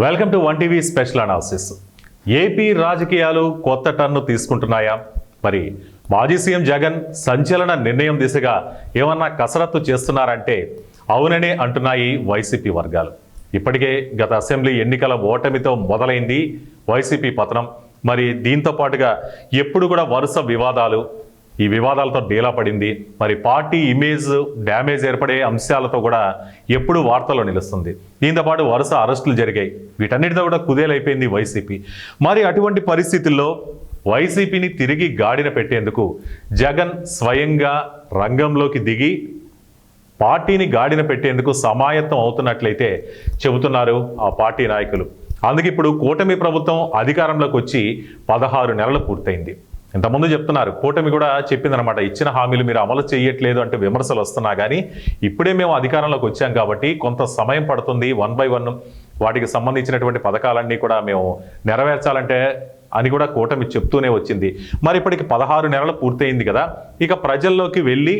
Welcome to one TV special analysis. AP రాజకీయాలు కొత్త ton తీసుకుంటున్నాయా? మరి మాజీ సీఎం జగన్ సంచలన నిర్ణయం దిశగా ఏమన్నా కసరత్తు చేస్తున్నారంటే అవుననే అంటున్నాయి వైసీపీ వర్గాలు. ఇప్పటికే గత అసెంబ్లీ ఎన్నికల ఓటమితో మొదలైంది వైసీపీ పతనం. మరి దీంతో పాటుగా ఎప్పుడు కూడా వరుస వివాదాలు ఈ వివాదాలతో డీలా పడింది. మరి పార్టీ ఇమేజ్ డ్యామేజ్ ఏర్పడే అంశాలతో కూడా ఎప్పుడు వార్తల్లో నిలుస్తుంది. దీంతో పాటు వరుస అరెస్టులు జరిగాయి. వీటన్నిటితో కూడా కుదేలైపోయింది వైసీపీ. మరి అటువంటి పరిస్థితుల్లో వైసీపీని తిరిగి గాడిన పెట్టేందుకు జగన్ స్వయంగా రంగంలోకి దిగి పార్టీని గాడిన పెట్టేందుకు సమాయత్తం అవుతున్నట్లయితే చెబుతున్నారు ఆ పార్టీ నాయకులు. అందుకే ఇప్పుడు కూటమి ప్రభుత్వం అధికారంలోకి వచ్చి పదహారు నెలలు పూర్తయింది. ఇంతకుముందు చెప్తున్నారు కూటమి కూడా చెప్పిందనమాట ఇచ్చిన హామీలు మీరు అమలు చేయట్లేదు అంటే విమర్శలు వస్తున్నా కానీ ఇప్పుడే మేము అధికారంలోకి వచ్చాం కాబట్టి కొంత సమయం పడుతుంది వన్ బై వన్ వాటికి సంబంధించినటువంటి పథకాలన్నీ కూడా మేము నెరవేర్చాలంటే అని కూడా కూటమి చెప్తూనే వచ్చింది. మరి ఇప్పటికి పదహారు నెలలు పూర్తయింది కదా ఇక ప్రజల్లోకి వెళ్ళి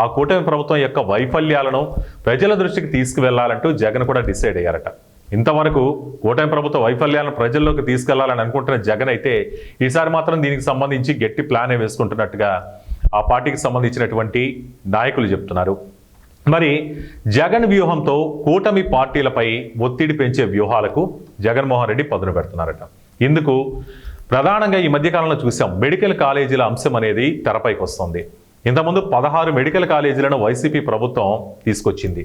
ఆ కూటమి ప్రభుత్వం యొక్క వైఫల్యాలను ప్రజల దృష్టికి తీసుకువెళ్ళాలంటూ జగన్ కూడా డిసైడ్ అయ్యారట. ఇంతవరకు కూటమి ప్రభుత్వ వైఫల్యాలను ప్రజల్లోకి తీసుకెళ్ళాలని అనుకుంటున్న జగన్ అయితే ఈసారి మాత్రం దీనికి సంబంధించి గట్టి ప్లానే వేసుకుంటున్నట్టుగా ఆ పార్టీకి సంబంధించినటువంటి నాయకులు చెప్తున్నారు. మరి జగన్ వ్యూహంతో కూటమి పార్టీలపై ఒత్తిడి పెంచే వ్యూహాలకు జగన్మోహన్ రెడ్డి పదును పెడుతున్నారట. ఇందుకు ప్రధానంగా ఈ మధ్యకాలంలో చూసాం మెడికల్ కాలేజీల అంశం అనేది తెరపైకి వస్తుంది. ఇంతకుముందు పదహారు మెడికల్ కాలేజీలను వైసీపీ ప్రభుత్వం తీసుకొచ్చింది.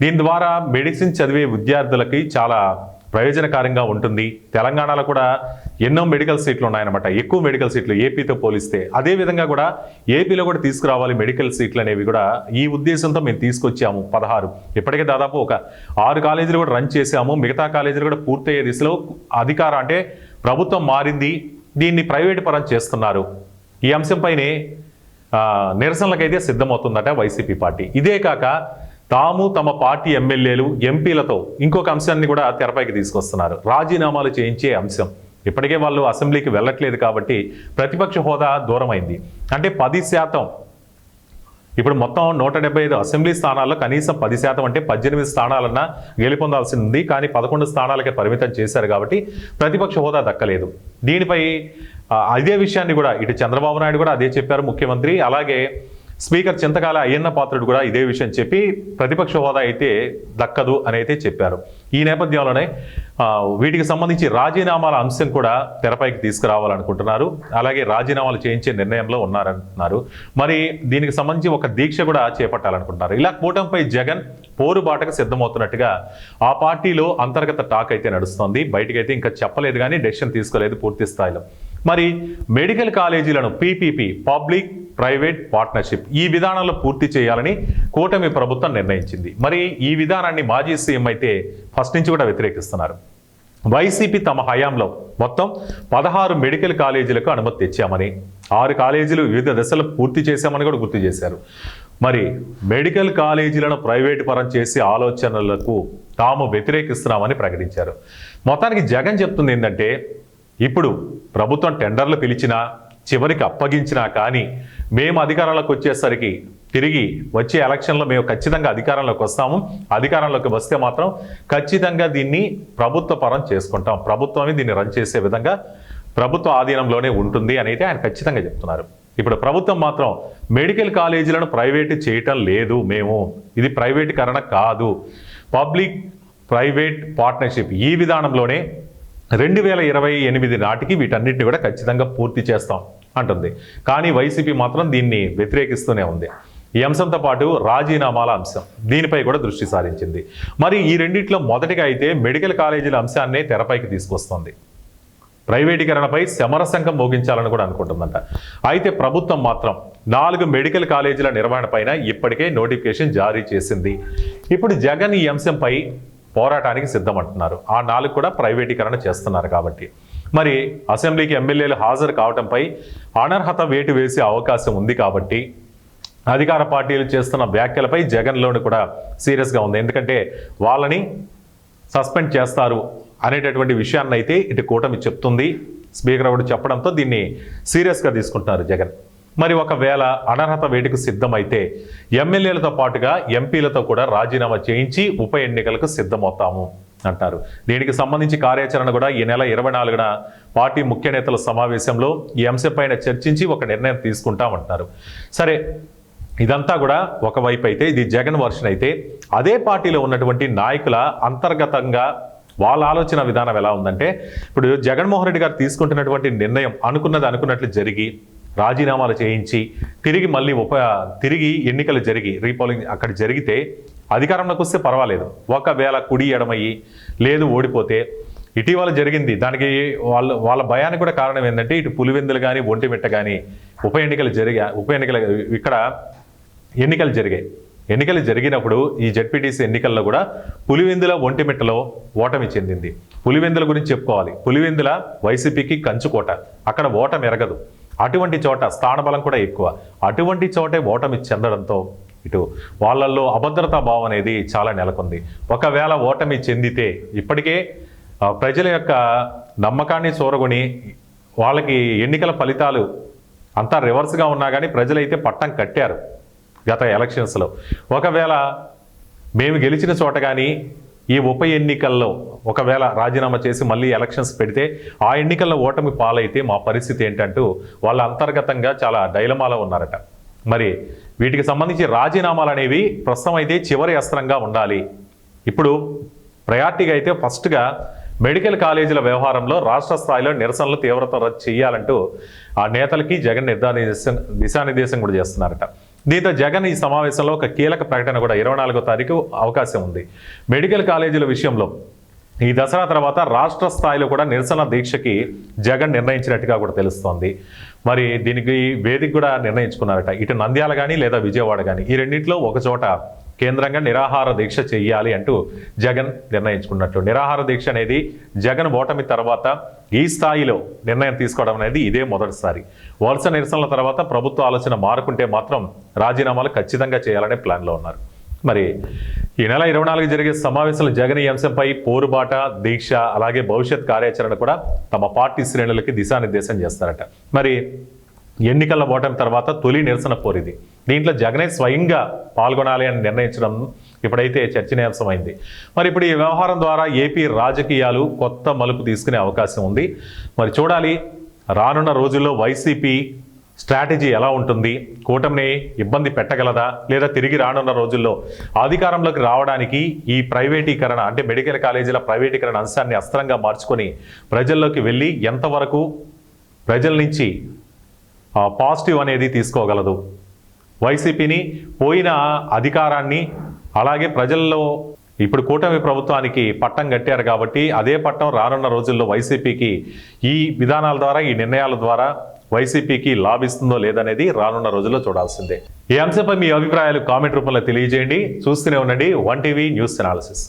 దీని ద్వారా మెడిసిన్ చదివే విద్యార్థులకి చాలా ప్రయోజనకారంగా ఉంటుంది. తెలంగాణలో కూడా ఎన్నో మెడికల్ సీట్లు ఉన్నాయన్నమాట. ఎక్కువ మెడికల్ సీట్లు ఏపీతో పోలిస్తే. అదే విధంగా కూడా ఏపీలో కూడా తీసుకురావాలి మెడికల్ సీట్లు అనేవి కూడా ఈ ఉద్దేశంతో మేము తీసుకొచ్చాము పదహారు. ఇప్పటికే దాదాపు ఒక ఆరు కాలేజీలు కూడా రన్ చేశాము. మిగతా కాలేజీలు కూడా పూర్తయ్యే దిశలో అధికారం అంటే ప్రభుత్వం మారింది. దీన్ని ప్రైవేట్ పరం చేస్తున్నారు. ఈ అంశంపైనే నిరసనలకైతే సిద్ధమవుతుందట వైసీపీ పార్టీ. ఇదే కాక తాము తమ పార్టీ ఎమ్మెల్యేలు ఎంపీలతో ఇంకొక అంశాన్ని కూడా తెరపైకి తీసుకొస్తున్నారు. రాజీనామాలు చేయించే అంశం. ఇప్పటికే వాళ్ళు అసెంబ్లీకి వెళ్ళట్లేదు కాబట్టి ప్రతిపక్ష హోదా దూరమైంది. అంటే పది శాతం. ఇప్పుడు మొత్తం నూట డెబ్బై ఐదు అసెంబ్లీ స్థానాల్లో కనీసం పది శాతం అంటే పద్దెనిమిది స్థానాలన్నా గెలుపొందాల్సి ఉంది కానీ పదకొండు స్థానాలకే పరిమితం చేశారు కాబట్టి ప్రతిపక్ష హోదా దక్కలేదు. దీనిపై అదే విషయాన్ని కూడా ఇటు చంద్రబాబు నాయుడు కూడా అదే చెప్పారు ముఖ్యమంత్రి. అలాగే స్పీకర్ చింతకాల అయ్యన్న పాత్రుడు కూడా ఇదే విషయం చెప్పి ప్రతిపక్ష హోదా అయితే దక్కదు అని అయితే చెప్పారు. ఈ నేపథ్యంలోనే వీటికి సంబంధించి రాజీనామాల అంశం కూడా తెరపైకి తీసుకురావాలనుకుంటున్నారు. అలాగే రాజీనామాలు చేయించే నిర్ణయంలో ఉన్నారంటున్నారు మరి దీనికి సంబంధించి ఒక దీక్ష కూడా చేపట్టాలనుకుంటున్నారు. ఇలా కూటమిపై జగన్ పోరుబాటకు సిద్ధమవుతున్నట్టుగా ఆ పార్టీలో అంతర్గత టాక్ అయితే నడుస్తోంది. బయటకైతే ఇంకా చెప్పలేదు కానీ డెసిషన్ తీసుకోలేదు పూర్తి స్థాయిలో. మరి మెడికల్ కాలేజీలను పీపీపీ పబ్లిక్ ప్రైవేట్ పార్ట్నర్షిప్ ఈ విధానంలో పూర్తి చేయాలని కూటమి ప్రభుత్వం నిర్ణయించింది. మరి ఈ విధానాన్ని మాజీ సీఎం అయితే ఫస్ట్ నుంచి కూడా వ్యతిరేకిస్తున్నారు. వైసీపీ తమ హయాంలో మొత్తం పదహారు మెడికల్ కాలేజీలకు అనుమతి తెచ్చామని ఆరు కాలేజీలు వివిధ దశలు పూర్తి చేశామని కూడా గుర్తు చేశారు. మరి మెడికల్ కాలేజీలను ప్రైవేటు పరం చేసే ఆలోచనలకు తాము వ్యతిరేకిస్తున్నామని ప్రకటించారు. మొత్తానికి జగన్ చెప్తుంది ఏంటంటే ఇప్పుడు ప్రభుత్వం టెండర్లు పిలిచినా చివరికి అప్పగించినా కానీ మేము అధికారంలోకి వచ్చేసరికి తిరిగి వచ్చే ఎలక్షన్లో మేము ఖచ్చితంగా అధికారంలోకి వస్తాము. అధికారంలోకి వస్తే మాత్రం ఖచ్చితంగా దీన్ని ప్రభుత్వ పరం చేసుకుంటాం. ప్రభుత్వమే దీన్ని రన్ చేసే విధంగా ప్రభుత్వ ఆధీనంలోనే ఉంటుంది అని ఆయన ఖచ్చితంగా చెప్తున్నారు. ఇప్పుడు ప్రభుత్వం మాత్రం మెడికల్ కాలేజీలను ప్రైవేటు చేయటం లేదు మేము. ఇది ప్రైవేటీకరణ కాదు. పబ్లిక్ ప్రైవేట్ పార్ట్నర్షిప్ ఈ విధానంలోనే రెండు వేల ఇరవై ఎనిమిది నాటికి వీటన్నిటిని కూడా ఖచ్చితంగా పూర్తి చేస్తాం అంటుంది. కానీ వైసీపీ మాత్రం దీన్ని వ్యతిరేకిస్తూనే ఉంది. ఈ అంశంతో పాటు రాజీనామాల అంశం దీనిపై కూడా దృష్టి సారించింది. మరి ఈ రెండిట్లో మొదటిగా అయితే మెడికల్ కాలేజీల అంశాన్నే తెరపైకి తీసుకొస్తుంది. ప్రైవేటీకరణపై సమరసంఘం మోగించాలని కూడా అనుకుంటుందంట. అయితే ప్రభుత్వం మాత్రం నాలుగు మెడికల్ కాలేజీల నిర్వహణ పైన ఇప్పటికే నోటిఫికేషన్ జారీ చేసింది. ఇప్పుడు జగన్ ఈ అంశంపై పోరాటానికి సిద్ధమంటున్నారు. ఆ నాలుగు కూడా ప్రైవేటీకరణ చేస్తున్నారు కాబట్టి. మరి అసెంబ్లీకి ఎమ్మెల్యేలు హాజరు కావడంపై అనర్హత వేటు వేసే అవకాశం ఉంది కాబట్టి అధికార పార్టీలు చేస్తున్న వ్యాఖ్యలపై జగన్లోని కూడా సీరియస్గా ఉంది. ఎందుకంటే వాళ్ళని సస్పెండ్ చేస్తారు అనేటటువంటి విషయాన్ని అయితే ఇటు కూటమి చెప్తుంది. స్పీకర్ కూడా చెప్పడంతో దీన్ని సీరియస్గా తీసుకుంటున్నారు జగన్. మరి ఒకవేళ అనర్హత వేటుకు సిద్ధమైతే ఎమ్మెల్యేలతో పాటుగా ఎంపీలతో కూడా రాజీనామా చేయించి ఉప ఎన్నికలకు సిద్ధమవుతాము అంటారు. దీనికి సంబంధించి కార్యాచరణ కూడా ఈ నెల ఇరవై నాలుగున పార్టీ ముఖ్య నేతల సమావేశంలో ఈ అంశంపైన చర్చించి ఒక నిర్ణయం తీసుకుంటామంటున్నారు. సరే ఇదంతా కూడా ఒకవైపు అయితే ఇది జగన్ వర్షన్ అయితే అదే పార్టీలో ఉన్నటువంటి నాయకుల అంతర్గతంగా వాళ్ళ ఆలోచన విధానం ఎలా ఉందంటే ఇప్పుడు జగన్మోహన్ రెడ్డి గారు తీసుకుంటున్నటువంటి నిర్ణయం అనుకున్నది అనుకున్నట్లు జరిగి రాజీనామాలు చేయించి తిరిగి మళ్ళీ ఉప తిరిగి ఎన్నికలు జరిగి రీపోలింగ్ అక్కడ జరిగితే అధికారంలోకి వస్తే పర్వాలేదు. ఒకవేళ కుడి ఎడమయ్యి లేదు ఓడిపోతే ఇటీవల జరిగింది. దానికి వాళ్ళ వాళ్ళ భయానికి కూడా కారణం ఏంటంటే ఇటు పులివెందులు కానీ ఒంటిమిట్ట కానీ ఉప ఎన్నికలు జరిగా ఉప ఎన్నికలు ఇక్కడ ఎన్నికలు జరిగాయి. ఎన్నికలు జరిగినప్పుడు ఈ జడ్పీటీసీ ఎన్నికల్లో కూడా పులివెందుల ఒంటిమిట్టలో ఓటమి చెందింది. పులివెందుల గురించి చెప్పుకోవాలి. పులివెందుల వైసీపీకి కంచుకోట. అక్కడ ఓటమి ఎరగదు. అటువంటి చోట స్థానబలం కూడా ఎక్కువ. అటువంటి చోటే ఓటమి చెందడంతో ఇటు వాళ్ళల్లో అభద్రతా భావం అనేది చాలా నెలకొంది. ఒకవేళ ఓటమి చెందితే ఇప్పటికే ప్రజల యొక్క నమ్మకాన్ని చూరగొని వాళ్ళకి ఎన్నికల ఫలితాలు అంతా రివర్స్గా ఉన్నా కానీ ప్రజలైతే పట్టం కట్టారు గత ఎలక్షన్స్లో. ఒకవేళ మేము గెలిచిన చోట కానీ ఈ ఉప ఎన్నికల్లో ఒకవేళ రాజీనామా చేసి మళ్ళీ ఎలక్షన్స్ పెడితే ఆ ఎన్నికల్లో ఓటమి పాలైతే మా పరిస్థితి ఏంటంటూ వాళ్ళ అంతర్గతంగా చాలా డైలమాలో ఉన్నారట. మరి వీటికి సంబంధించి రాజీనామాలు అనేవి ప్రస్తుతం అయితే చివరి అస్త్రంగా ఉండాలి. ఇప్పుడు ప్రయారిటీగా అయితే ఫస్ట్గా మెడికల్ కాలేజీల వ్యవహారంలో రాష్ట్ర స్థాయిలో నిరసనలు తీవ్రతర చేయాలంటూ ఆ నేతలకి జగన్ నిర్ధారణ దిశానిర్దేశం కూడా చేస్తున్నారట. దీంతో జగన్ ఈ సమావేశంలో ఒక కీలక ప్రకటన కూడా ఇరవై నాలుగో తారీఖు అవకాశం ఉంది. మెడికల్ కాలేజీల విషయంలో ఈ దసరా తర్వాత రాష్ట్ర స్థాయిలో కూడా నిరసన దీక్షకి జగన్ నిర్ణయించినట్టుగా కూడా తెలుస్తోంది. మరి దీనికి వేదిక కూడా నిర్ణయించుకున్నారట. ఇటు నంద్యాల కానీ లేదా విజయవాడ కానీ ఈ రెండింటిలో ఒక చోట కేంద్రంగా నిరాహార దీక్ష చేయాలి అంటూ జగన్ నిర్ణయించుకున్నట్టు. నిరాహార దీక్ష అనేది జగన్ ఓటమి తర్వాత ఈ స్థాయిలో నిర్ణయం తీసుకోవడం అనేది ఇదే మొదటిసారి. వరుస నిరసనల తర్వాత ప్రభుత్వ ఆలోచన మారుకుంటే మాత్రం రాజీనామాలు ఖచ్చితంగా చేయాలనే ప్లాన్లో ఉన్నారు. మరి ఈ నెల ఇరవై నాలుగు జరిగే సమావేశంలో జగన్ ఈ అంశంపై పోరుబాట దీక్ష అలాగే భవిష్యత్ కార్యాచరణ కూడా తమ పార్టీ శ్రేణులకి దిశానిర్దేశం చేస్తారట. మరి ఎన్నికల ఓటమి తర్వాత తొలి నిరసన పోరిది దీంట్లో జగనే స్వయంగా పాల్గొనాలి అని నిర్ణయించడం ఇప్పుడైతే చర్చనీయాంశమైంది. మరి ఇప్పుడు ఈ వ్యవహారం ద్వారా ఏపీ రాజకీయాలు కొత్త మలుపు తీసుకునే అవకాశం ఉంది. మరి చూడాలి రానున్న రోజుల్లో వైసీపీ స్ట్రాటజీ ఎలా ఉంటుంది? కూటమిని ఇబ్బంది పెట్టగలదా? లేదా తిరిగి రానున్న రోజుల్లో అధికారంలోకి రావడానికి ఈ ప్రైవేటీకరణ అంటే మెడికల్ కాలేజీల ప్రైవేటీకరణ అంశాన్ని అస్త్రంగా మార్చుకొని ప్రజల్లోకి వెళ్ళి ఎంతవరకు ప్రజల నుంచి పాజిటివ్ అనేది తీసుకోగలదు. వైసీపీని పోయిన అధికారాన్ని అలాగే ప్రజల్లో ఇప్పుడు కూటమి ప్రభుత్వానికి పట్టం కట్టారు కాబట్టి అదే పట్టం రానున్న రోజుల్లో వైసీపీకి ఈ విధానాల ద్వారా ఈ నిర్ణయాల ద్వారా వైసీపీకి లాభిస్తుందో లేదనేది రానున్న రోజుల్లో చూడాల్సిందే. ఈ అంశంపై మీ అభిప్రాయాలు కామెంట్ రూపంలో తెలియజేయండి. చూస్తూనే ఉండండి వన్ టీవీ న్యూస్ అనాలిసిస్.